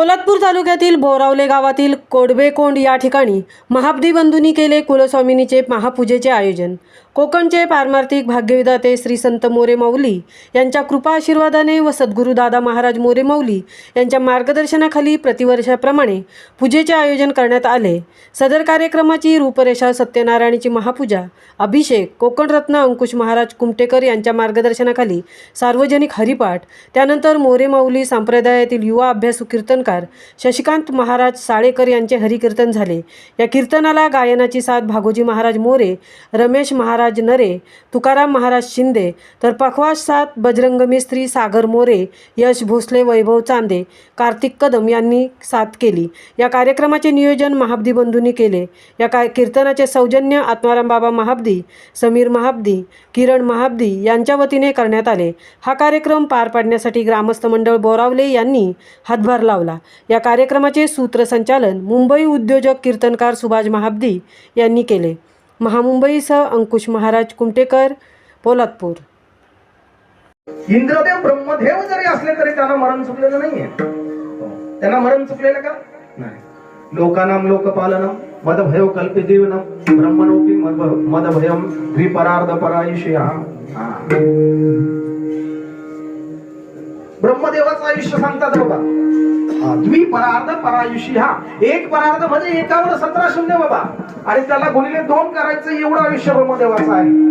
पोलादपूर तालुक्यातील बोरावले गावातील कोडबेकोंड या ठिकाणी महाब्दी बंधूंनी केले कुलस्वामिनीचे महापूजेचे आयोजन. कोकणचे पारमार्थिक भाग्यविधाते श्री संत मोरे माऊली यांच्या कृपा आशीर्वादाने व सद्गुरू दादा महाराज मोरे माऊली यांच्या मार्गदर्शनाखाली प्रतिवर्षाप्रमाणे पूजेचे आयोजन करण्यात आले. सदर कार्यक्रमाची रूपरेषा सत्यनारायणाची महापूजा अभिषेक कोकणरत्न अंकुश महाराज कुमटेकर यांच्या मार्गदर्शनाखाली सार्वजनिक हरिपाठ त्यानंतर मोरे माऊली संप्रदायातील युवा अभ्यासू कीर्तनकार शशिकांत महाराज साळेकर यांचे हरिकीर्तन झाले. या कीर्तनाला गायनाची साथ भागोजी महाराज मोरे रमेश महाराज नरे तुकाराम महाराज शिंदे तर पखवाज सात बजरंग मिस्त्री सागर मोरे यश भोसले वैभव चांदे कार्तिक कदम यांनी साथ केली. या कार्यक्रमाचे नियोजन महाब्दी बंधूंनी केले. या का कीर्तनाचे सौजन्य आत्माराम बाबा महाब्दी समीर महाब्दी किरण महाब्दी यांच्या वतीने करण्यात आले. हा कार्यक्रम पार पाडण्यासाठी ग्रामस्थ मंडळ बोरावले यांनी हातभार लावला. या कार्यक्रमाचे सूत्रसंचालन मुंबई उद्योजक कीर्तनकार सुभाष महाब्दी यांनी केले. महामुंबईसह अंकुश महाराज कुमटेकर पोलादपूर. इंद्रदेव ब्रह्मदेव जरी असले तरी त्यांना मरण चुकलेलं नाहीये. हो. त्यांना मरण चुकलेलं का? नाही. लोकानाम लोकपालनम मदभयो कल्पिजीवनम ब्रह्मणोपी मदभयम द्विपरार्ध परायुष्य ब्रह्मदेवाचं आयुष्य सांगतात बाबा द्वि परार्ध परायुषी हा. एक परार्ध म्हणजे एकावर सतरा शून्य बाबा. आणि त्याला गुणिले दोन करायचं एवढं आयुष्य ब्रह्मदेवाचं आहे.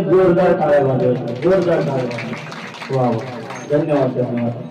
यांच्यासाठी जोरदार टाळ्या वाजवायच्या. जोरदार टाळ्या वाजवायच्या. वा वा. धन्यवाद धन्यवाद.